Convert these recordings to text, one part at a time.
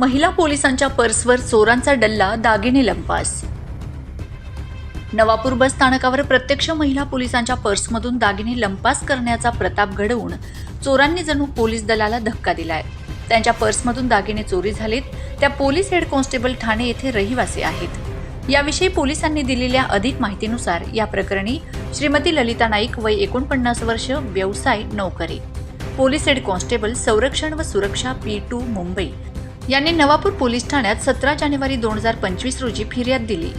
महिला पोलिसांच्या पर्सवर चोरांचा डल्ला दागिने लंपास. नवापूर बस स्थानकावर प्रत्यक्ष महिला पोलिसांच्या पर्समधून दागिने लंपास करण्याचा प्रताप घडवून चोरांनी जणू पोलीस दलाला धक्का दिलाय. त्यांच्या पर्समधून दागिने चोरी झालेत. त्या पोलीस हेड कॉन्स्टेबल ठाणे येथे रहिवासी आहेत. याविषयी पोलिसांनी दिलेल्या अधिक माहितीनुसार या प्रकरणी श्रीमती ललिता नाईक वय एकोणपन्नास वर्ष व्यवसाय नोकरी. पोलीस हेड कॉन्स्टेबल संरक्षण व सुरक्षा पी टू मुंबई यांनी नवापूर पोलीस ठाण्यात सतरा जानेवारी दोन हजार पंचवीस रोजी फिर्याद दिली.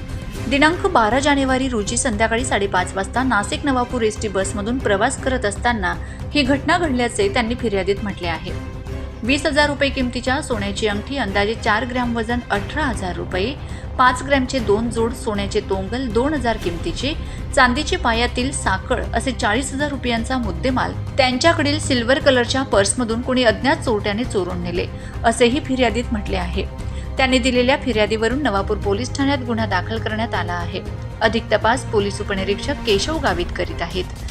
दिनांक बारा जानेवारी रोजी संध्याकाळी साडेपाच वाजता नाशिक नवापूर एस टी बसमधून प्रवास करत असताना ही घटना घडल्याचे त्यांनी फिर्यादीत म्हटले आहे. वीस हजार रुपये किमतीच्या सोन्याची अंगठी अंदाजे चार ग्रॅम वजन अठरा हजार रुपये पाच ग्रॅमचे दोन जोड सोन्याचे तोंगल दोन हजार किमतीचे चांदीचे पायातील साखळ असे चाळीस हजार रुपयांचा मुद्देमाल. त्यांच्याकडील सिल्वर कलरच्या पर्समधून कोणी अज्ञात चोरट्याने चोरून नेले असेही फिर्यादीत म्हटले आहे. त्यांनी दिलेल्या फिर्यादीवरून नवापूर पोलीस ठाण्यात गुन्हा दाखल करण्यात आला आहे. अधिक तपास पोलीस उपनिरीक्षक केशव गावित करीत आहेत.